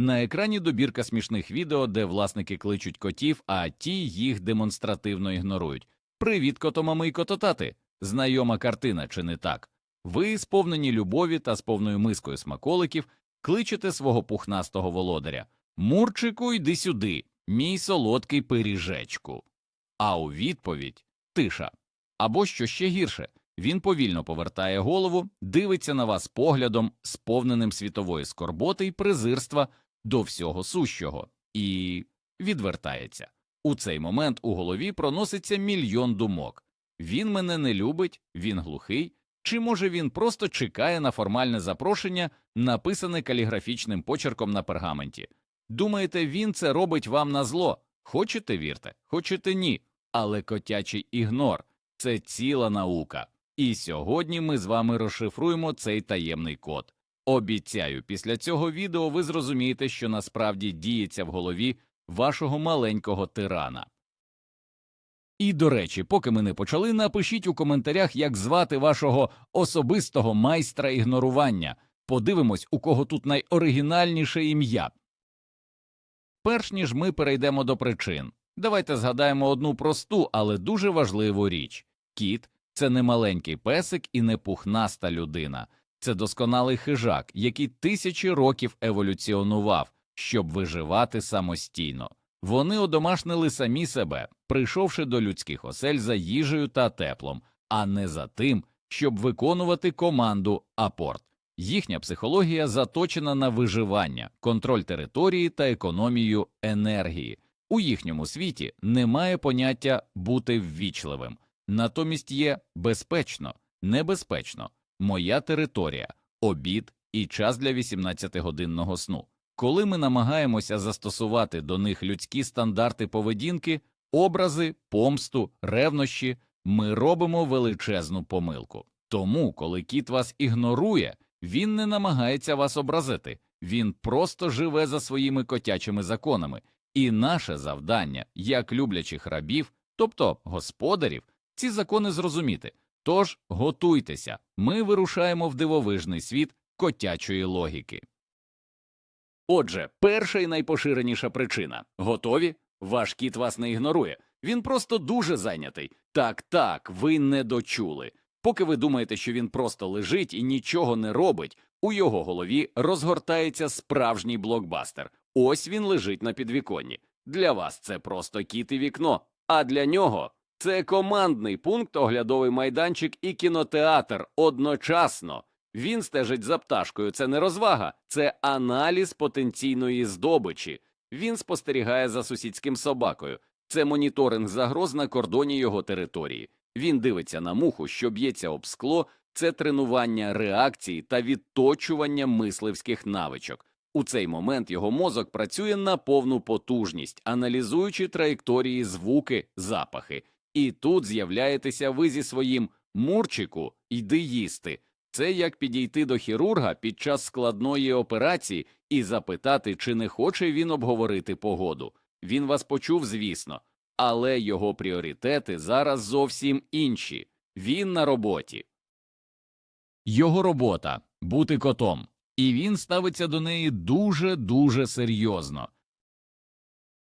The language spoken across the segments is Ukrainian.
На екрані добірка смішних відео, де власники кличуть котів, а ті їх демонстративно ігнорують. Привіт, котомами і кототати! Знайома картина, чи не так? Ви, сповнені любові та з повною мискою смаколиків, кличете свого пухнастого володаря. Мурчику, йди сюди, мій солодкий пиріжечку. А у відповідь тиша. Або що ще гірше, він повільно повертає голову, дивиться на вас поглядом, сповненим світової скорботи й презирства до всього сущого, і відвертається. У цей момент у голові проноситься мільйон думок. Він мене не любить, він глухий, чи може він просто чекає на формальне запрошення, написане каліграфічним почерком на пергаменті. Думаєте, він це робить вам на зло? Хочете вірте, хочете ні. Але котячий ігнор це ціла наука. І сьогодні ми з вами розшифруємо цей таємний код. Обіцяю, після цього відео ви зрозумієте, що насправді діється в голові вашого маленького тирана. І до речі, поки ми не почали, напишіть у коментарях, як звати вашого особистого майстра ігнорування. Подивимось, у кого тут найоригінальніше ім'я. Перш ніж ми перейдемо до причин, давайте згадаємо одну просту, але дуже важливу річ кіт це не маленький песик і не пухнаста людина, це досконалий хижак, який тисячі років еволюціонував, щоб виживати самостійно. Вони одомашнили самі себе, прийшовши до людських осель за їжею та теплом, а не за тим, щоб виконувати команду апорт. Їхня психологія заточена на виживання, контроль території та економію енергії. У їхньому світі немає поняття бути ввічливим, натомість є безпечно, небезпечно, моя територія, обід і час для 18-годинного сну. Коли ми намагаємося застосувати до них людські стандарти поведінки, образи, помсту, ревнощі, ми робимо величезну помилку. Тому, коли кіт вас ігнорує, він не намагається вас образити, він просто живе за своїми котячими законами, і наше завдання, як люблячих рабів, тобто господарів, ці закони зрозуміти. Тож готуйтеся, ми вирушаємо в дивовижний світ котячої логіки. Отже, перша і найпоширеніша причина готові? Ваш кіт вас не ігнорує. Він просто дуже зайнятий. Так, так, ви не дочули. Поки ви думаєте, що він просто лежить і нічого не робить, у його голові розгортається справжній блокбастер. Ось він лежить на підвіконні. Для вас це просто кіт і вікно, а для нього це командний пункт, оглядовий майданчик і кінотеатр одночасно. Він стежить за пташкою. Це не розвага, це аналіз потенційної здобичі. Він спостерігає за сусідським собакою. Це моніторинг загроз на кордоні його території. Він дивиться на муху, що б'ється об скло, це тренування реакцій та відточування мисливських навичок. У цей момент його мозок працює на повну потужність, аналізуючи траєкторії, звуки, запахи. І тут з'являєтеся ви зі своїм мурчику, йди їсти. Це як підійти до хірурга під час складної операції і запитати, чи не хоче він обговорити погоду. Він вас почув, звісно, але його пріоритети зараз зовсім інші. Він на роботі. Його робота бути котом, і він ставиться до неї дуже дуже серйозно.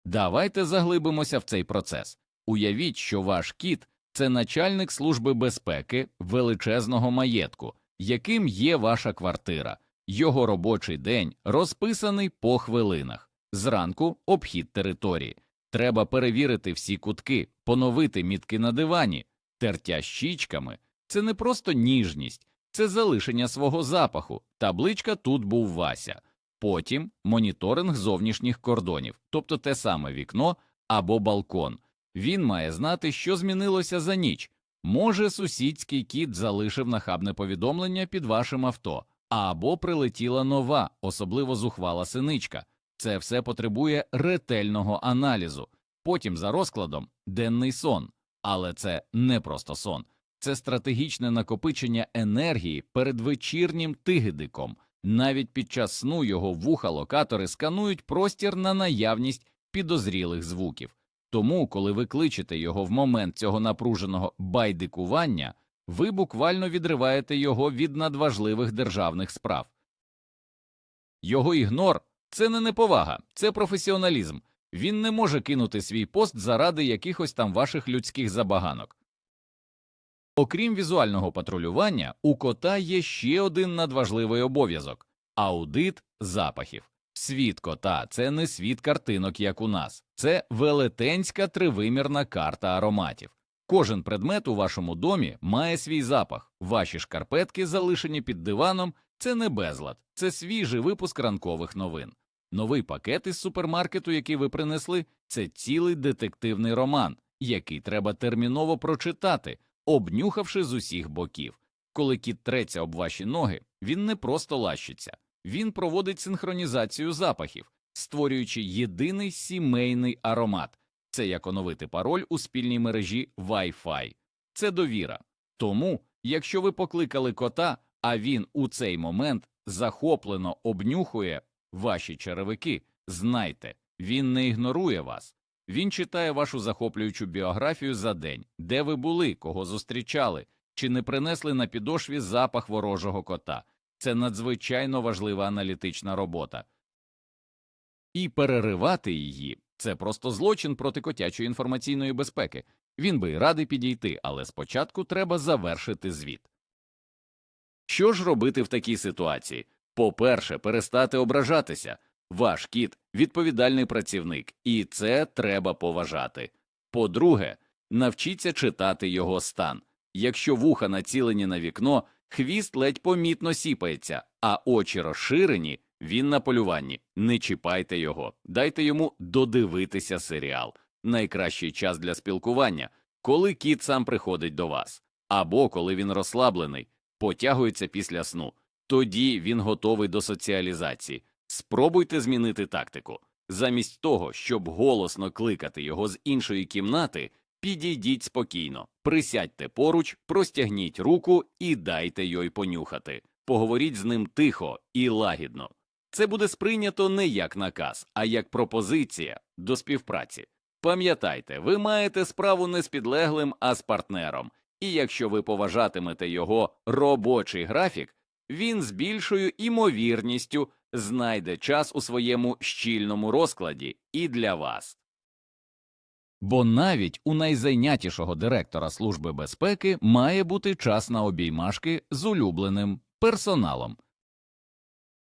Давайте заглибимося в цей процес. Уявіть, що ваш кіт це начальник служби безпеки величезного маєтку, яким є ваша квартира. Його робочий день розписаний по хвилинах. Зранку обхід території. Треба перевірити всі кутки, поновити мітки на дивані, тертя щічками. Це не просто ніжність, це залишення свого запаху. Табличка тут був Вася. Потім моніторинг зовнішніх кордонів, тобто те саме вікно або балкон. Він має знати, що змінилося за ніч. Може, сусідський кіт залишив нахабне повідомлення під вашим авто, або прилетіла нова, особливо зухвала синичка. Це все потребує ретельного аналізу. Потім за розкладом денний сон. Але це не просто сон, це стратегічне накопичення енергії перед вечірнім тигидиком. Навіть під час сну його вуха локатори сканують простір на наявність підозрілих звуків. Тому, коли ви кличете його в момент цього напруженого байдикування, ви буквально відриваєте його від надважливих державних справ. Його ігнор Це не неповага, це професіоналізм. Він не може кинути свій пост заради якихось там ваших людських забаганок. Окрім візуального патрулювання, у кота є ще один надважливий обов'язок аудит запахів. Світ кота це не світ картинок, як у нас, це велетенська тривимірна карта ароматів. Кожен предмет у вашому домі має свій запах. Ваші шкарпетки, залишені під диваном, це не безлад, це свіжий випуск ранкових новин. Новий пакет із супермаркету, який ви принесли, це цілий детективний роман, який треба терміново прочитати, обнюхавши з усіх боків. Коли кіт треться об ваші ноги, він не просто лащиться, він проводить синхронізацію запахів, створюючи єдиний сімейний аромат. Це як оновити пароль у спільній мережі Wi-Fi. Це довіра. Тому, якщо ви покликали кота, а він у цей момент захоплено обнюхує ваші черевики, знайте, він не ігнорує вас. Він читає вашу захоплюючу біографію за день, де ви були, кого зустрічали, чи не принесли на підошві запах ворожого кота. Це надзвичайно важлива аналітична робота. І переривати її це просто злочин проти котячої інформаційної безпеки. Він би й радий підійти, але спочатку треба завершити звіт. Що ж робити в такій ситуації? По-перше, перестати ображатися. Ваш кіт відповідальний працівник, і це треба поважати. По-друге, навчіться читати його стан. Якщо вуха націлені на вікно, хвіст ледь помітно сіпається, а очі розширені, він на полюванні. Не чіпайте його, дайте йому додивитися серіал. Найкращий час для спілкування, коли кіт сам приходить до вас, або коли він розслаблений, потягується після сну. Тоді він готовий до соціалізації. Спробуйте змінити тактику. Замість того, щоб голосно кликати його з іншої кімнати, підійдіть спокійно, присядьте поруч, простягніть руку і дайте йой понюхати. Поговоріть з ним тихо і лагідно. Це буде сприйнято не як наказ, а як пропозиція до співпраці. Пам'ятайте, ви маєте справу не з підлеглим, а з партнером, і якщо ви поважатимете його робочий графік, він з більшою імовірністю знайде час у своєму щільному розкладі і для вас. Бо навіть у найзайнятішого директора Служби безпеки має бути час на обіймашки з улюбленим персоналом.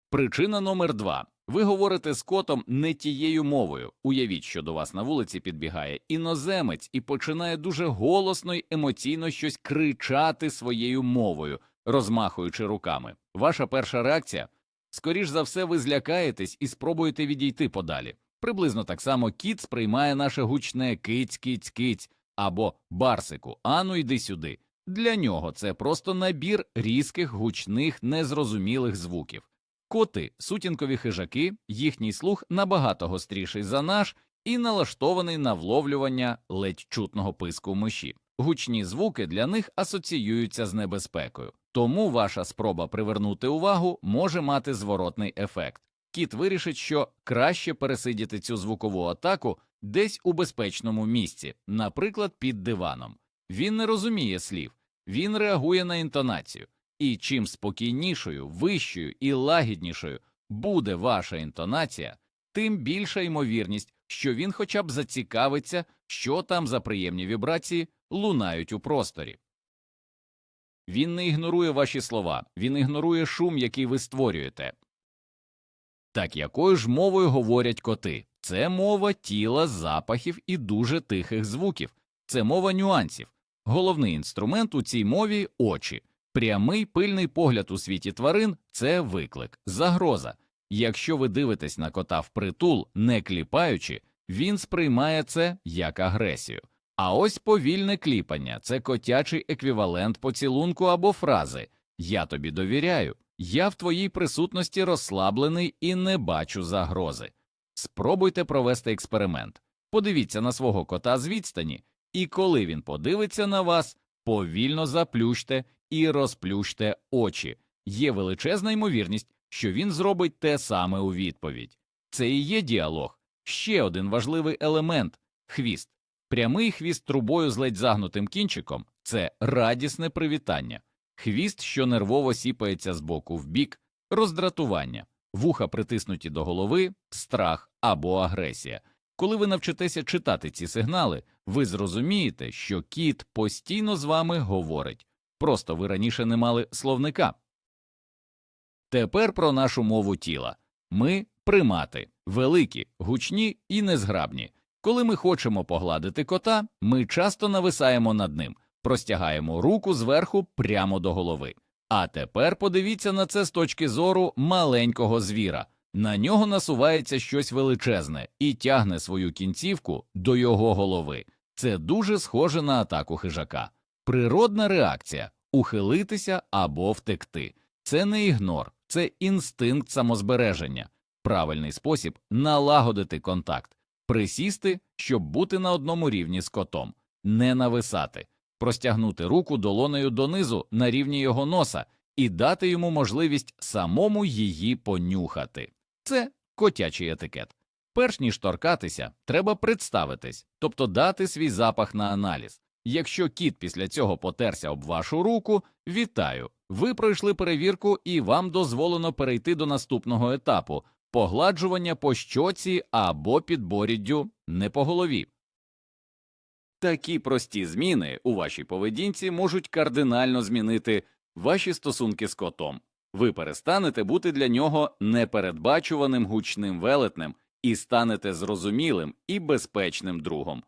Причина номер два. Ви говорите з котом не тією мовою. Уявіть, що до вас на вулиці підбігає іноземець і починає дуже голосно й емоційно щось кричати своєю мовою, розмахуючи руками. Ваша перша реакція скоріш за все, ви злякаєтесь і спробуєте відійти подалі. Приблизно так само кіт сприймає наше гучне киць, киць, киць або барсику, ану йди сюди. Для нього це просто набір різких, гучних, незрозумілих звуків. Коти, сутінкові хижаки, їхній слух набагато гостріший за наш і налаштований на вловлювання ледь чутного писку миші. Гучні звуки для них асоціюються з небезпекою, тому ваша спроба привернути увагу може мати зворотний ефект. Кіт вирішить, що краще пересидіти цю звукову атаку десь у безпечному місці, наприклад, під диваном. Він не розуміє слів, він реагує на інтонацію. І чим спокійнішою, вищою і лагіднішою буде ваша інтонація, тим більша ймовірність, що він хоча б зацікавиться, що там за приємні вібрації лунають у просторі. Він не ігнорує ваші слова, він ігнорує шум, який ви створюєте. Так якою ж мовою говорять коти? Це мова тіла, запахів і дуже тихих звуків, це мова нюансів. Головний інструмент у цій мові очі. Прямий пильний погляд у світі тварин це виклик, загроза. Якщо ви дивитесь на кота впритул, не кліпаючи, він сприймає це як агресію. А ось повільне кліпання це котячий еквівалент поцілунку або фрази Я тобі довіряю, я в твоїй присутності розслаблений і не бачу загрози. Спробуйте провести експеримент. Подивіться на свого кота з відстані, і коли він подивиться на вас, повільно заплющте і розплющте очі. Є величезна ймовірність, що він зробить те саме у відповідь. Це і є діалог. Ще один важливий елемент хвіст. Прямий хвіст трубою з ледь загнутим кінчиком це радісне привітання, хвіст, що нервово сіпається з боку в бік, роздратування. вуха притиснуті до голови, страх або агресія. Коли ви навчитеся читати ці сигнали, ви зрозумієте, що кіт постійно з вами говорить, просто ви раніше не мали словника. Тепер про нашу мову тіла. Ми примати, великі, гучні і незграбні. Коли ми хочемо погладити кота, ми часто нависаємо над ним, простягаємо руку зверху прямо до голови. А тепер подивіться на це з точки зору маленького звіра. На нього насувається щось величезне і тягне свою кінцівку до його голови. Це дуже схоже на атаку хижака. Природна реакція ухилитися або втекти. Це не ігнор, це інстинкт самозбереження, правильний спосіб налагодити контакт, присісти, щоб бути на одному рівні з котом, не нависати, простягнути руку долонею донизу на рівні його носа і дати йому можливість самому її понюхати. Це котячий етикет. Перш ніж торкатися, треба представитись, тобто дати свій запах на аналіз. Якщо кіт після цього потерся об вашу руку, вітаю! Ви пройшли перевірку і вам дозволено перейти до наступного етапу погладжування по щоці або підборіддю, не по голові. Такі прості зміни у вашій поведінці можуть кардинально змінити ваші стосунки з котом. Ви перестанете бути для нього непередбачуваним гучним велетнем і станете зрозумілим і безпечним другом.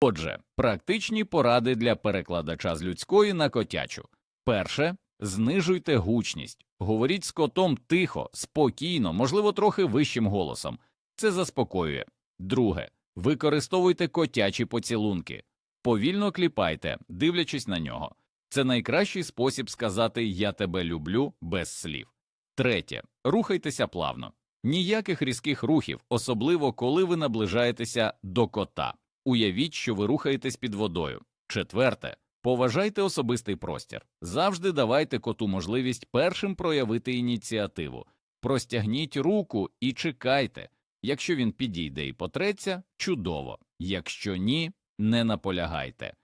Отже, практичні поради для перекладача з людської на котячу. Перше знижуйте гучність, говоріть з котом тихо, спокійно, можливо, трохи вищим голосом. Це заспокоює. Друге використовуйте котячі поцілунки, повільно кліпайте, дивлячись на нього. Це найкращий спосіб сказати Я тебе люблю без слів. Третє рухайтеся плавно. Ніяких різких рухів, особливо коли ви наближаєтеся до кота. Уявіть, що ви рухаєтесь під водою. Четверте поважайте особистий простір. Завжди давайте коту можливість першим проявити ініціативу. Простягніть руку і чекайте. Якщо він підійде і потреться, чудово. Якщо ні, не наполягайте.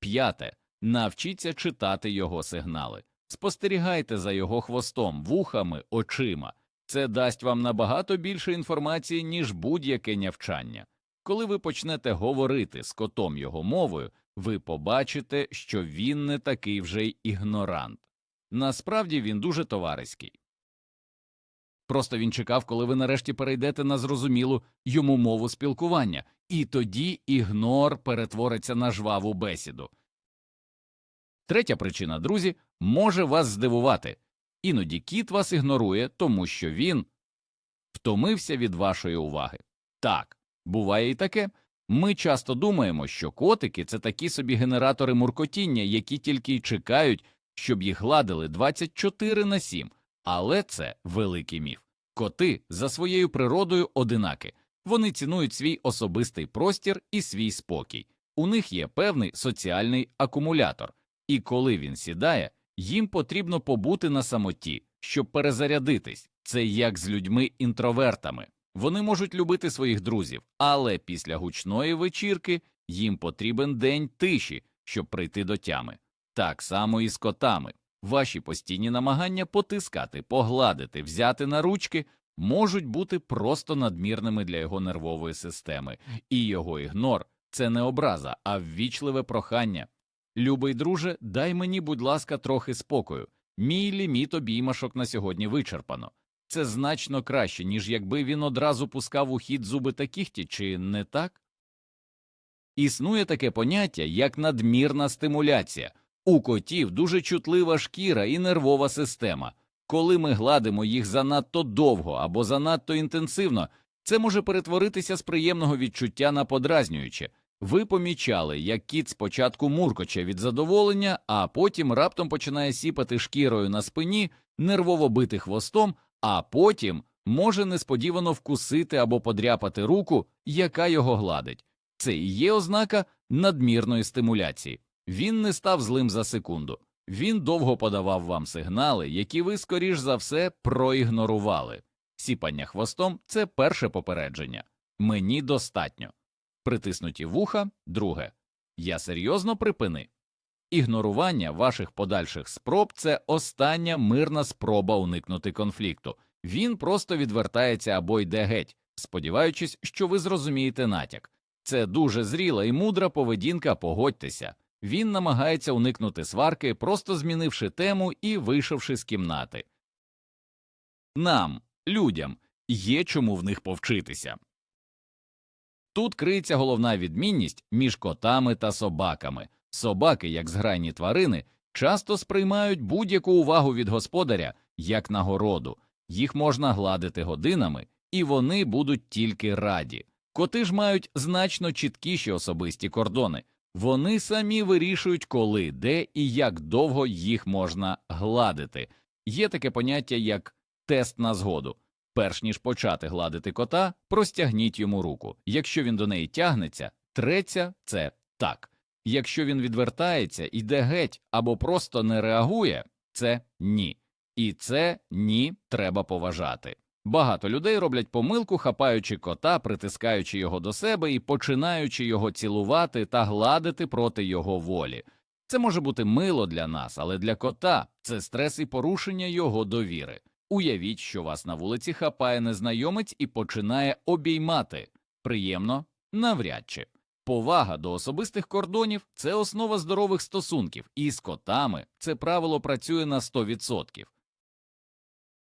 П'яте навчіться читати його сигнали. Спостерігайте за його хвостом, вухами, очима. Це дасть вам набагато більше інформації, ніж будь-яке нявчання. Коли ви почнете говорити з котом його мовою, ви побачите, що він не такий вже й ігнорант. Насправді він дуже товариський. Просто він чекав, коли ви нарешті перейдете на зрозумілу йому мову спілкування, і тоді ігнор перетвориться на жваву бесіду. Третя причина, друзі, може вас здивувати. Іноді кіт вас ігнорує, тому що він втомився від вашої уваги. Так, буває і таке. Ми часто думаємо, що котики це такі собі генератори муркотіння, які тільки й чекають, щоб їх гладили 24 на 7. Але це великий міф. Коти за своєю природою одинаки. Вони цінують свій особистий простір і свій спокій. У них є певний соціальний акумулятор, і коли він сідає, їм потрібно побути на самоті, щоб перезарядитись. Це як з людьми інтровертами. Вони можуть любити своїх друзів, але після гучної вечірки їм потрібен день тиші, щоб прийти до тями. Так само і з котами. Ваші постійні намагання потискати, погладити, взяти на ручки можуть бути просто надмірними для його нервової системи, і його ігнор це не образа, а ввічливе прохання. Любий друже, дай мені, будь ласка, трохи спокою. Мій ліміт обіймашок на сьогодні вичерпано. Це значно краще, ніж якби він одразу пускав у хід зуби та кіхті, чи не так? Існує таке поняття, як надмірна стимуляція. У котів дуже чутлива шкіра і нервова система. Коли ми гладимо їх занадто довго або занадто інтенсивно, це може перетворитися з приємного відчуття на подразнююче. Ви помічали, як кіт спочатку муркоче від задоволення, а потім раптом починає сіпати шкірою на спині, нервово бити хвостом, а потім може несподівано вкусити або подряпати руку, яка його гладить. Це і є ознака надмірної стимуляції. Він не став злим за секунду. Він довго подавав вам сигнали, які ви, скоріш за все, проігнорували. Сіпання хвостом це перше попередження. Мені достатньо. Притиснуті вуха друге. Я серйозно припини. Ігнорування ваших подальших спроб це остання мирна спроба уникнути конфлікту. Він просто відвертається або йде геть, сподіваючись, що ви зрозумієте натяк. Це дуже зріла і мудра поведінка, погодьтеся. Він намагається уникнути сварки, просто змінивши тему і вийшовши з кімнати. Нам, людям, є чому в них повчитися. Тут криється головна відмінність між котами та собаками. Собаки, як зграйні тварини, часто сприймають будь-яку увагу від господаря як нагороду, їх можна гладити годинами, і вони будуть тільки раді. Коти ж мають значно чіткіші особисті кордони. Вони самі вирішують, коли, де і як довго їх можна гладити. Є таке поняття як тест на згоду. Перш ніж почати гладити кота, простягніть йому руку. Якщо він до неї тягнеться, треться це так. Якщо він відвертається, йде геть або просто не реагує, це ні. І це ні треба поважати. Багато людей роблять помилку, хапаючи кота, притискаючи його до себе і починаючи його цілувати та гладити проти його волі. Це може бути мило для нас, але для кота це стрес і порушення його довіри. Уявіть, що вас на вулиці хапає незнайомець і починає обіймати. Приємно, навряд чи. Повага до особистих кордонів це основа здорових стосунків, і з котами це правило працює на 100%.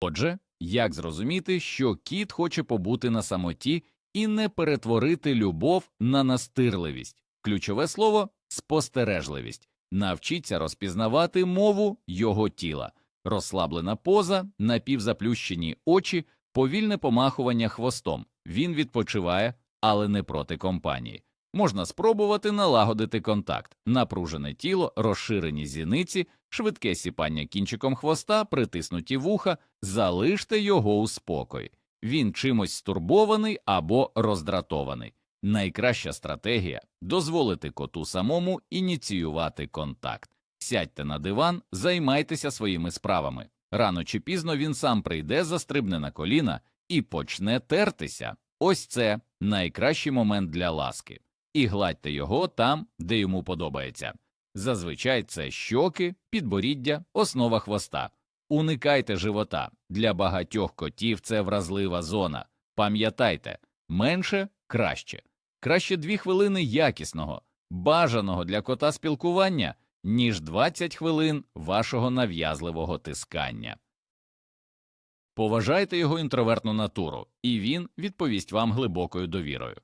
Отже, як зрозуміти, що кіт хоче побути на самоті і не перетворити любов на настирливість? Ключове слово спостережливість. Навчіться розпізнавати мову його тіла, розслаблена поза, напівзаплющені очі, повільне помахування хвостом. Він відпочиває, але не проти компанії. Можна спробувати налагодити контакт, напружене тіло, розширені зіниці, швидке сіпання кінчиком хвоста, притиснуті вуха, залиште його у спокої. Він чимось стурбований або роздратований. Найкраща стратегія дозволити коту самому ініціювати контакт. Сядьте на диван, займайтеся своїми справами. Рано чи пізно він сам прийде, застрибне на коліна і почне тертися. Ось це найкращий момент для ласки. І гладьте його там, де йому подобається. Зазвичай це щоки, підборіддя, основа хвоста. Уникайте живота. Для багатьох котів це вразлива зона. Пам'ятайте, менше краще. Краще дві хвилини якісного, бажаного для кота спілкування, ніж 20 хвилин вашого нав'язливого тискання. Поважайте його інтровертну натуру, і він відповість вам глибокою довірою.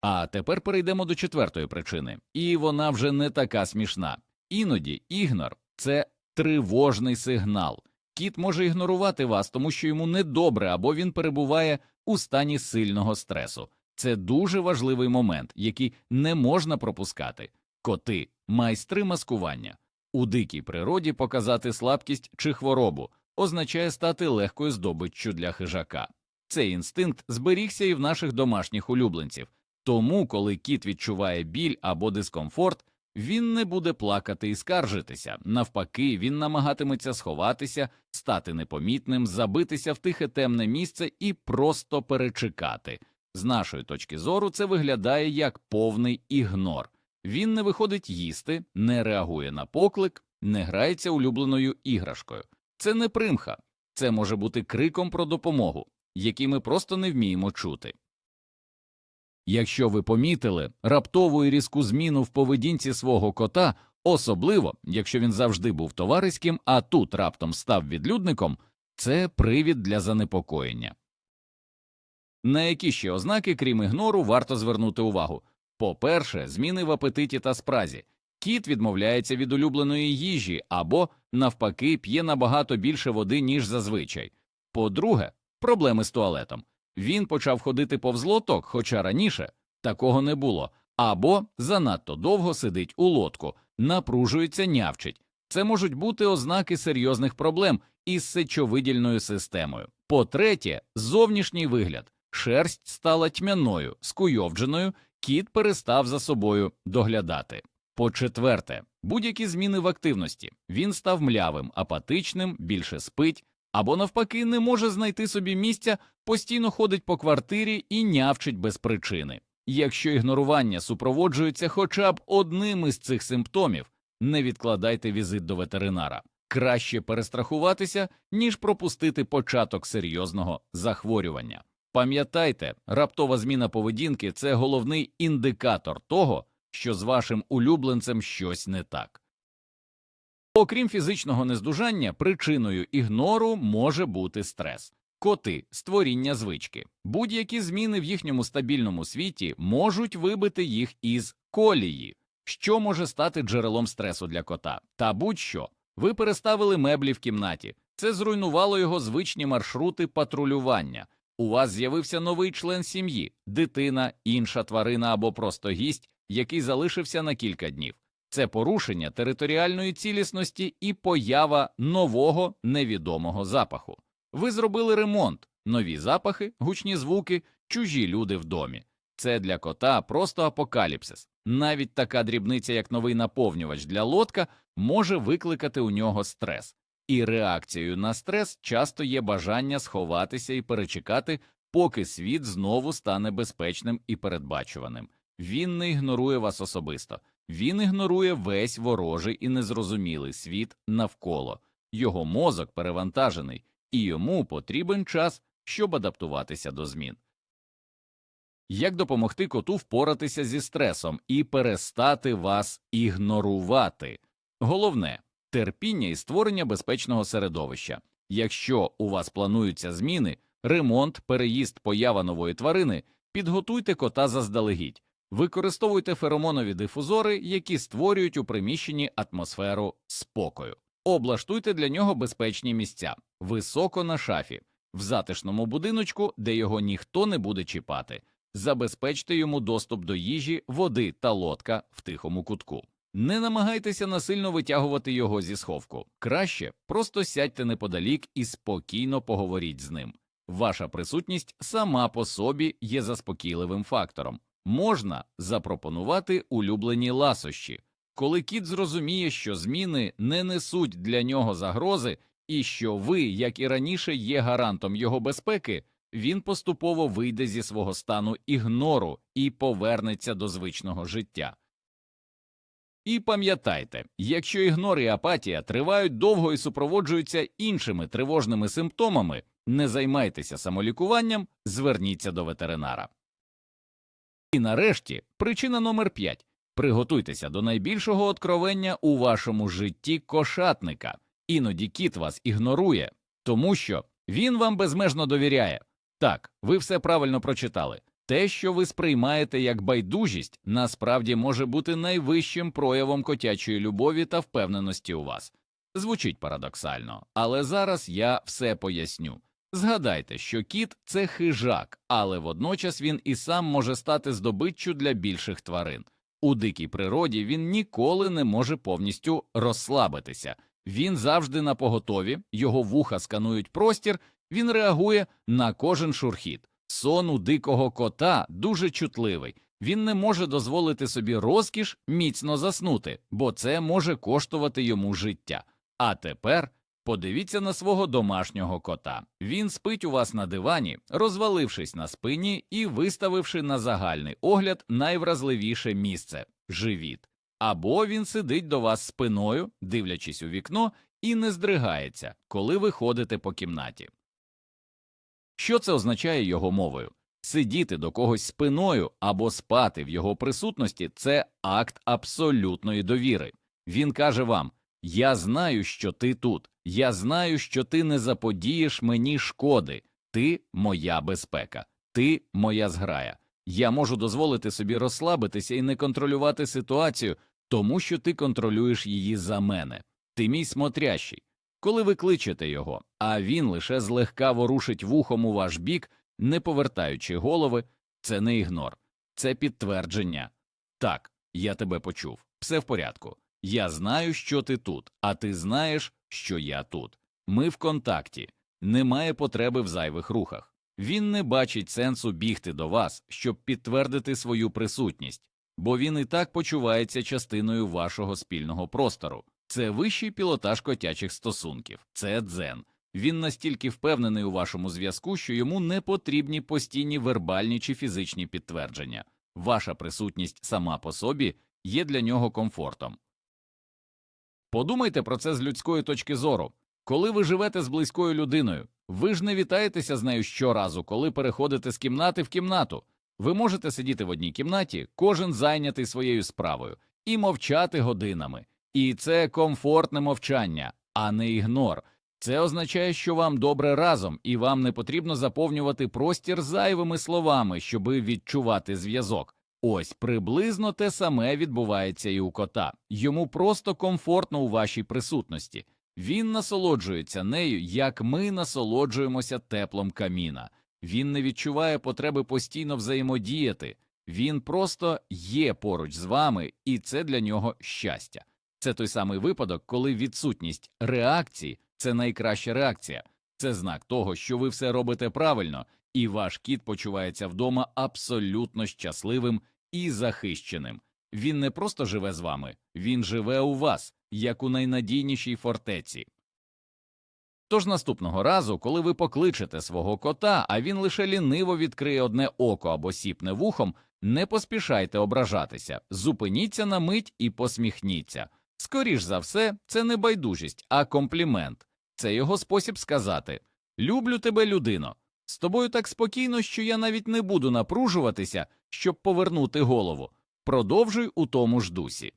А тепер перейдемо до четвертої причини, і вона вже не така смішна. Іноді ігнор це тривожний сигнал. Кіт може ігнорувати вас, тому що йому недобре або він перебуває у стані сильного стресу. Це дуже важливий момент, який не можна пропускати. Коти майстри маскування. У дикій природі показати слабкість чи хворобу означає стати легкою здобиччю для хижака. Цей інстинкт зберігся і в наших домашніх улюбленців. Тому, коли кіт відчуває біль або дискомфорт, він не буде плакати і скаржитися. Навпаки, він намагатиметься сховатися, стати непомітним, забитися в тихе темне місце і просто перечекати. З нашої точки зору, це виглядає як повний ігнор. Він не виходить їсти, не реагує на поклик, не грається улюбленою іграшкою. Це не примха, це може бути криком про допомогу, який ми просто не вміємо чути. Якщо ви помітили раптову і різку зміну в поведінці свого кота, особливо якщо він завжди був товариським, а тут раптом став відлюдником, це привід для занепокоєння. На які ще ознаки, крім ігнору, варто звернути увагу по-перше, зміни в апетиті та спразі. Кіт відмовляється від улюбленої їжі або, навпаки, п'є набагато більше води, ніж зазвичай. По-друге, проблеми з туалетом. Він почав ходити повз лоток, хоча раніше такого не було, або занадто довго сидить у лотку, напружується, нявчить. Це можуть бути ознаки серйозних проблем із сечовидільною системою. По-третє, зовнішній вигляд. Шерсть стала тьмяною, скуйовдженою, кіт перестав за собою доглядати. По-четверте, будь-які зміни в активності. Він став млявим, апатичним, більше спить, або навпаки не може знайти собі місця, постійно ходить по квартирі і нявчить без причини. Якщо ігнорування супроводжується хоча б одним із цих симптомів, не відкладайте візит до ветеринара. Краще перестрахуватися, ніж пропустити початок серйозного захворювання. Пам'ятайте, раптова зміна поведінки це головний індикатор того, що з вашим улюбленцем щось не так. Окрім фізичного нездужання, причиною ігнору може бути стрес. Коти створіння звички. Будь-які зміни в їхньому стабільному світі можуть вибити їх із колії, що може стати джерелом стресу для кота. Та будь-що ви переставили меблі в кімнаті. Це зруйнувало його звичні маршрути патрулювання. У вас з'явився новий член сім'ї, дитина, інша тварина або просто гість, який залишився на кілька днів. Це порушення територіальної цілісності і поява нового невідомого запаху. Ви зробили ремонт, нові запахи, гучні звуки, чужі люди в домі. Це для кота просто апокаліпсис. Навіть така дрібниця, як новий наповнювач для лодка, може викликати у нього стрес. І реакцією на стрес часто є бажання сховатися і перечекати, поки світ знову стане безпечним і передбачуваним. Він не ігнорує вас особисто, він ігнорує весь ворожий і незрозумілий світ навколо. Його мозок перевантажений, і йому потрібен час, щоб адаптуватися до змін. Як допомогти коту впоратися зі стресом і перестати вас ігнорувати? Головне терпіння і створення безпечного середовища. Якщо у вас плануються зміни, ремонт, переїзд, поява нової тварини, підготуйте кота заздалегідь, використовуйте феромонові дифузори, які створюють у приміщенні атмосферу спокою. Облаштуйте для нього безпечні місця високо на шафі, в затишному будиночку, де його ніхто не буде чіпати. Забезпечте йому доступ до їжі, води та лодка в тихому кутку. Не намагайтеся насильно витягувати його зі сховку. Краще просто сядьте неподалік і спокійно поговоріть з ним. Ваша присутність сама по собі є заспокійливим фактором. Можна запропонувати улюблені ласощі. Коли кіт зрозуміє, що зміни не несуть для нього загрози, і що ви, як і раніше, є гарантом його безпеки, він поступово вийде зі свого стану ігнору і повернеться до звичного життя. І пам'ятайте, якщо ігнор і апатія тривають довго і супроводжуються іншими тривожними симптомами, не займайтеся самолікуванням, зверніться до ветеринара. І нарешті причина номер 5. Приготуйтеся до найбільшого откровення у вашому житті кошатника. Іноді кіт вас ігнорує, тому що він вам безмежно довіряє. Так, ви все правильно прочитали. Те, що ви сприймаєте як байдужість, насправді може бути найвищим проявом котячої любові та впевненості у вас. Звучить парадоксально, але зараз я все поясню. Згадайте, що кіт це хижак, але водночас він і сам може стати здобиччю для більших тварин. У дикій природі він ніколи не може повністю розслабитися. Він завжди на поготові, його вуха сканують простір, він реагує на кожен шурхіт. Сон у дикого кота дуже чутливий. Він не може дозволити собі розкіш міцно заснути, бо це може коштувати йому життя. А тепер подивіться на свого домашнього кота. Він спить у вас на дивані, розвалившись на спині і виставивши на загальний огляд найвразливіше місце живіт. Або він сидить до вас спиною, дивлячись у вікно, і не здригається, коли ви ходите по кімнаті. Що це означає його мовою? Сидіти до когось спиною або спати в його присутності це акт абсолютної довіри. Він каже вам Я знаю, що ти тут, я знаю, що ти не заподієш мені шкоди, ти моя безпека, ти моя зграя. Я можу дозволити собі розслабитися і не контролювати ситуацію, тому що ти контролюєш її за мене. Ти мій смотрящий. Коли ви кличете його, а він лише злегка ворушить вухом у ваш бік, не повертаючи голови, це не ігнор, це підтвердження. Так, я тебе почув, все в порядку. Я знаю, що ти тут, а ти знаєш, що я тут. Ми в контакті, немає потреби в зайвих рухах. Він не бачить сенсу бігти до вас, щоб підтвердити свою присутність, бо він і так почувається частиною вашого спільного простору. Це вищий пілотаж котячих стосунків, це дзен. Він настільки впевнений у вашому зв'язку, що йому не потрібні постійні вербальні чи фізичні підтвердження. Ваша присутність сама по собі є для нього комфортом. Подумайте про це з людської точки зору. Коли ви живете з близькою людиною, ви ж не вітаєтеся з нею щоразу, коли переходите з кімнати в кімнату. Ви можете сидіти в одній кімнаті, кожен зайнятий своєю справою, і мовчати годинами. І це комфортне мовчання, а не ігнор. Це означає, що вам добре разом, і вам не потрібно заповнювати простір зайвими словами, щоби відчувати зв'язок. Ось приблизно те саме відбувається і у кота. Йому просто комфортно у вашій присутності. Він насолоджується нею, як ми насолоджуємося теплом каміна. Він не відчуває потреби постійно взаємодіяти. Він просто є поруч з вами, і це для нього щастя. Це той самий випадок, коли відсутність реакції це найкраща реакція. Це знак того, що ви все робите правильно, і ваш кіт почувається вдома абсолютно щасливим і захищеним. Він не просто живе з вами, він живе у вас, як у найнадійнішій фортеці. Тож наступного разу, коли ви покличете свого кота, а він лише ліниво відкриє одне око або сіпне вухом, не поспішайте ображатися, зупиніться на мить і посміхніться. Скоріш за все, це не байдужість, а комплімент. Це його спосіб сказати Люблю тебе, людино. З тобою так спокійно, що я навіть не буду напружуватися, щоб повернути голову. Продовжуй у тому ж дусі.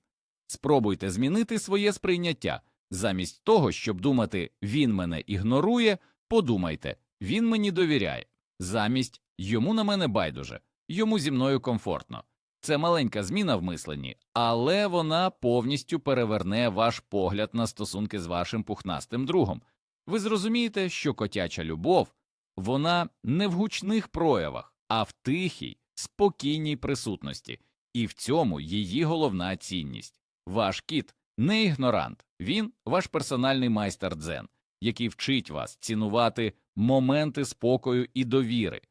Спробуйте змінити своє сприйняття. Замість того, щоб думати він мене ігнорує, подумайте він мені довіряє. Замість йому на мене байдуже, йому зі мною комфортно. Це маленька зміна в мисленні, але вона повністю переверне ваш погляд на стосунки з вашим пухнастим другом. Ви зрозумієте, що котяча любов вона не в гучних проявах, а в тихій, спокійній присутності, і в цьому її головна цінність. Ваш кіт не ігнорант, він ваш персональний майстер дзен, який вчить вас цінувати моменти спокою і довіри.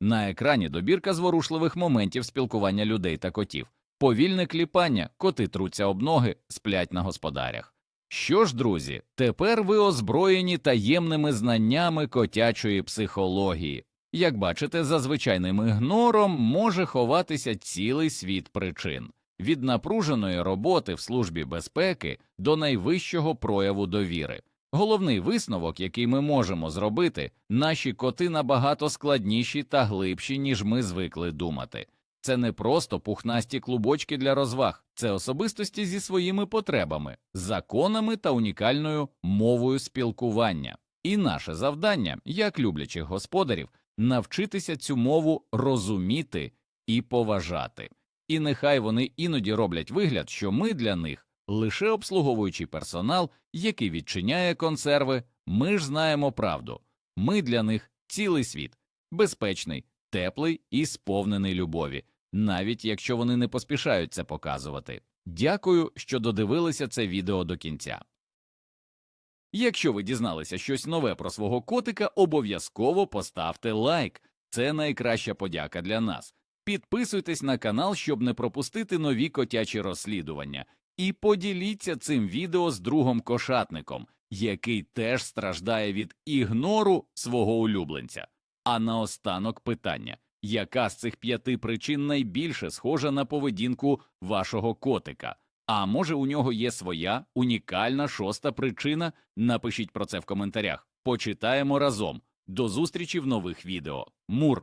На екрані добірка зворушливих моментів спілкування людей та котів, повільне кліпання, коти труться об ноги, сплять на господарях. Що ж, друзі, тепер ви озброєні таємними знаннями котячої психології. Як бачите, за звичайним ігнором може ховатися цілий світ причин від напруженої роботи в службі безпеки до найвищого прояву довіри. Головний висновок, який ми можемо зробити, наші коти набагато складніші та глибші, ніж ми звикли думати. Це не просто пухнасті клубочки для розваг, це особистості зі своїми потребами, законами та унікальною мовою спілкування. І наше завдання, як люблячих господарів, навчитися цю мову розуміти і поважати. І нехай вони іноді роблять вигляд, що ми для них лише обслуговуючий персонал, який відчиняє консерви, ми ж знаємо правду. Ми для них цілий світ, безпечний, теплий і сповнений любові, навіть якщо вони не поспішають це показувати. Дякую, що додивилися це відео до кінця. Якщо ви дізналися щось нове про свого котика, обов'язково поставте лайк. Це найкраща подяка для нас. Підписуйтесь на канал, щоб не пропустити нові котячі розслідування, і поділіться цим відео з другом кошатником, який теж страждає від ігнору свого улюбленця. А наостанок питання яка з цих п'яти причин найбільше схожа на поведінку вашого котика? А може у нього є своя унікальна шоста причина? Напишіть про це в коментарях. Почитаємо разом. До зустрічі в нових відео. Мур.